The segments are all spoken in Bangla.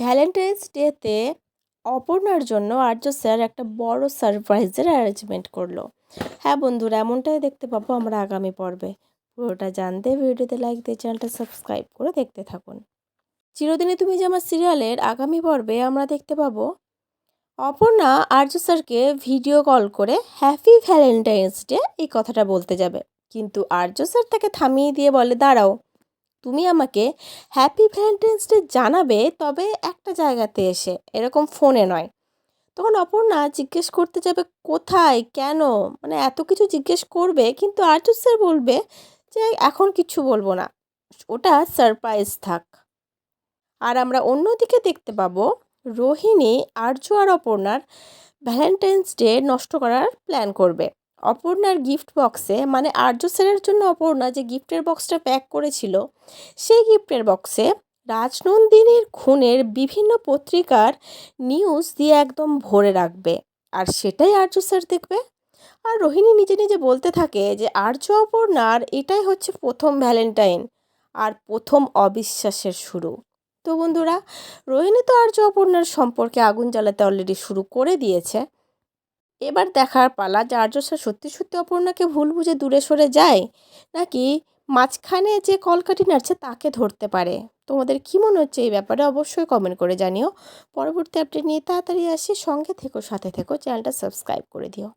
ভ্যালেন্টাইন্স ডেতে অপর্ণার জন্য আর্য স্যার একটা বড় সারপ্রাইজের অ্যারেঞ্জমেন্ট করল। হ্যাঁ বন্ধুরা, এমনটাই দেখতে পাবো আমরা আগামী পর্বে। পুরোটা জানতে ভিডিওতে লাইক দিয়ে চ্যানেলটা সাবস্ক্রাইব করে দেখতে থাকুন। চিরদিনে তুমি যে আমার সিরিয়ালের আগামী পর্বে আমরা দেখতে পাবো। অপর্ণা আর্য স্যারকে ভিডিও কল করে হ্যাপি ভ্যালেন্টাইন্স ডে এই কথাটা বলতে যাবে। কিন্তু আর্য স্যার তাকে থামিয়ে দিয়ে বলে, দাঁড়াও তুমি আমাকে হ্যাপি ভ্যালেন্টাইন্স ডে জানাবে তবে একটা জায়গাতে এসে, এরকম ফোনে নয়। তখন অপর্ণা জিজ্ঞেস করতে যাবে, কোথায়? কেন? মানে এত কিছু জিজ্ঞেস করবে, কিন্তু আর্য স্যার বলবে যে, এখন কিছু বলব না। ওটা সারপ্রাইজ থাক। আর আমরা অন্যদিকে দেখতে পাবো, রোহিণী আর্য আর অপর্ণার ভ্যালেন্টাইন্স ডে নষ্ট করার প্ল্যান করবে। অপর্ণার গিফট বক্সে মানে আর্য স্যারের জন্য অপর্ণা যে গিফটের বক্সটা প্যাক করেছিল, সেই গিফটের বক্সে রাজনন্দিনীর খুনের বিভিন্ন পত্রিকার নিউজ দিয়ে একদম ভরে রাখবে। আর সেটাই আর্য স্যার দেখবে। আর রোহিণী নিজে নিজে বলতে থাকে যে, আর্য অপর্ণার এটাই হচ্ছে প্রথম ভ্যালেন্টাইন আর প্রথম অবিশ্বাসের শুরু। তো বন্ধুরা, রোহিণী তো আর্য, অপর্ণার সম্পর্কে আগুন জ্বালাতে অলরেডি শুরু করে দিয়েছে। এবার দেখার পালা যে আর্য সত্যি সত্যি অপর্ণাকে ভুল বুঝে দূরে সরে যায়, নাকি মাঝখানে যে কলকাঠি নাড়ছে তাকে ধরতে পারে? তোমাদের কি মনে হচ্ছে এই ব্যাপারে? অবশ্যই কমেন্ট করে জানিও। পরবর্তী আপডেট নিয়ে তাড়াতাড়ি আসি। সঙ্গে থেকো, সাথে থেকো চ্যানেলটা সাবস্ক্রাইব করে দিও।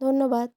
ধন্যবাদ।